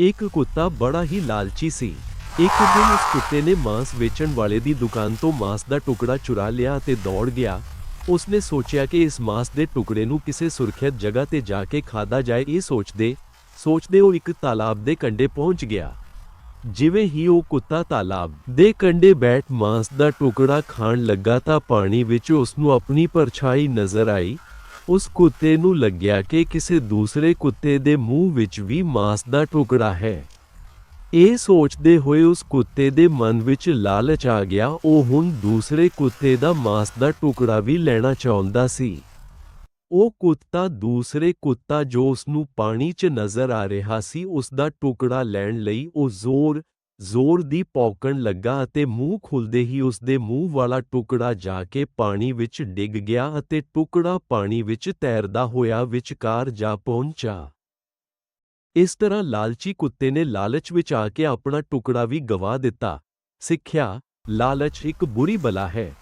ਇੱਕ ਕੁੱਤਾ ਬੜਾ ਹੀ ਲਾਲਚੀ ਸੀ। ਇੱਕ ਦਿਨ ਉਸ ਕੁੱਤੇ ਨੇ ਮਾंस ਵੇਚਣ ਵਾਲੇ ਦੀ ਦੁਕਾਨ ਤੋਂ ਮਾंस ਦਾ ਟੁਕੜਾ ਚੁਰਾ ਲਿਆ ਅਤੇ ਦੌੜ ਗਿਆ। ਉਸਨੇ ਸੋਚਿਆ ਕਿ ਇਸ ਮਾंस ਦੇ ਟੁਕੜੇ ਨੂੰ ਕਿਸੇ ਸੁਰੱਖਿਅਤ ਜਗ੍ਹਾ ਤੇ ਜਾ ਕੇ ਖਾਦਾ ਜਾਏ। ਇਹ ਸੋਚਦੇ ਸੋਚਦੇ ਉਹ ਇੱਕ ਤਾਲਾਬ ਦੇ ਕੰਢੇ ਪਹੁੰਚ ਗਿਆ। ਜਿਵੇਂ ਹੀ ਉਹ ਕੁੱਤਾ ਤਾਲਾਬ ਦੇ ਕੰਢੇ ਬੈਠ ਮਾਸ ਦਾ ਟੁਕੜਾ ਖਾਣ ਲੱਗਾ ਤਾਂ ਪਾਣੀ ਵਿੱਚ ਉਸ ਆਪਣੀ ਪਰਛਾਈ ਨਜ਼ਰ ਆਈ। ਉਸ ਕੁੱਤੇ ਨੂੰ ਲੱਗਿਆ ਕਿ ਕਿਸੇ ਦੂਸਰੇ ਕੁੱਤੇ ਦੇ ਮੂੰਹ ਵਿੱਚ ਵੀ ਮਾਸ ਦਾ ਟੁਕੜਾ ਹੈ। ਇਹ ਸੋਚਦੇ ਹੋਏ ਉਸ ਕੁੱਤੇ ਦੇ ਮਨ ਵਿੱਚ ਲਾਲਚ ਆ ਗਿਆ। ਉਹ ਹੁਣ ਦੂਸਰੇ ਕੁੱਤੇ ਦਾ ਮਾਸ ਦਾ ਟੁਕੜਾ ਵੀ ਲੈਣਾ ਚਾਹੁੰਦਾ ਸੀ। ਉਹ ਕੁੱਤਾ ਦੂਸਰੇ ਕੁੱਤਾ ਜੋ ਉਸ ਨੂੰ ਪਾਣੀ 'ਚ ਨਜ਼ਰ ਆ ਰਿਹਾ ਸੀ ਉਸ ਦਾ ਟੁਕੜਾ ਲੈਣ ਲਈ ਉਹ ਜ਼ੋਰ ਜ਼ੋਰ ਦੀ ਪੌਕਣ ਲੱਗਾ ਅਤੇ ਮੂੰਹ ਖੁੱਲਦੇ ਹੀ ਉਸ ਦੇ ਮੂੰਹ ਵਾਲਾ ਟੁਕੜਾ ਜਾ ਕੇ ਪਾਣੀ ਵਿੱਚ ਡਿੱਗ ਗਿਆ ਅਤੇ ਟੁਕੜਾ ਪਾਣੀ ਵਿੱਚ ਤੈਰਦਾ ਹੋਇਆ ਵਿਚਕਾਰ ਜਾ ਪਹੁੰਚਾ। ਇਸ ਤਰ੍ਹਾਂ ਲਾਲਚੀ ਕੁੱਤੇ ਨੇ ਲਾਲਚ ਵਿੱਚ ਆ ਕੇ ਆਪਣਾ ਟੁਕੜਾ ਵੀ ਗਵਾ ਦਿੱਤਾ। ਸਿੱਖਿਆ, ਲਾਲਚ ਇੱਕ ਬੁਰੀ ਬਲਾ ਹੈ।